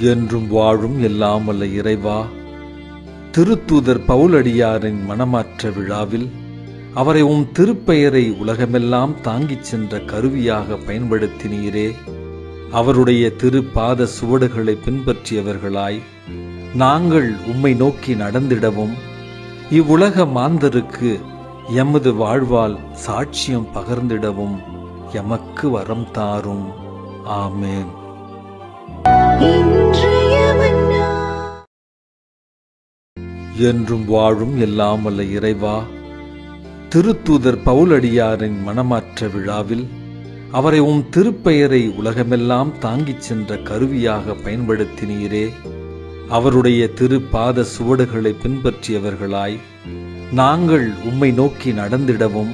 என்றும் வாழும் எல்லாம் வல்ல இறைவா. திருத்தூதர் பவுலடியாரின் மனமாற்ற விழாவில் அவரை உம் திருப்பெயரை உலகமெல்லாம் தாங்கிச் சென்ற கருவியாக பயன்படுத்தினீரே. அவருடைய திருப்பாத சுவடுகளை பின்பற்றியவர்களாய் நாங்கள் உம்மை நோக்கி நடந்திடவும் இவ்வுலக மாந்தருக்கு எமது வாழ்வால் சாட்சியம் பகர்ந்திடவும் எமக்கு வரம் தாரும். ஆமேன். என்றும் வாழும் எல்லாம் அல்ல இறைவா. திருத்தூதர் பவுலடியாரின் மனமாற்ற விழாவில் அவரை உம் திருப்பெயரை உலகமெல்லாம் தாங்கிச் சென்ற கருவியாக பயன்படுத்தினீரே. அவருடைய திருப்பாத சுவடுகளை பின்பற்றியவர்களாய் நாங்கள் உம்மை நோக்கி நடந்திடவும்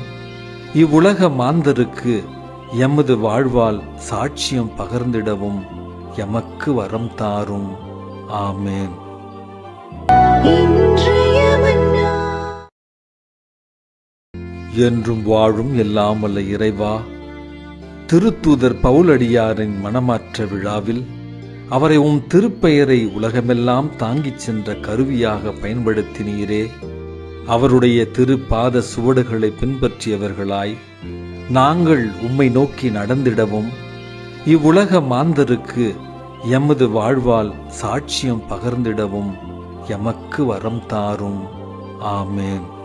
இவ்வுலக மாந்தருக்கு எமது வாழ்வால் சாட்சியம் பகர்ந்திடவும் எமக்கு வரம் தாரும். ஆமேன். என்றும் வாழும் எல்லாம் வல்ல இறைவா. திருத்தூதர் பவுலடியாரின் மனமாற்ற விழாவில் அவரை உம் திருப்பெயரை உலகமெல்லாம் தாங்கிச் சென்ற கருவியாக பயன்படுத்தினீரே. அவருடைய திருப்பாத சுவடுகளை பின்பற்றியவர்களாய் நாங்கள் உம்மை நோக்கி நடந்திடவும் இவ்வுலக மாந்தருக்கு எமது வாழ்வால் சாட்சியம் பகர்ந்திடவும் எமக்கு வரம் தாரும். ஆமேன்.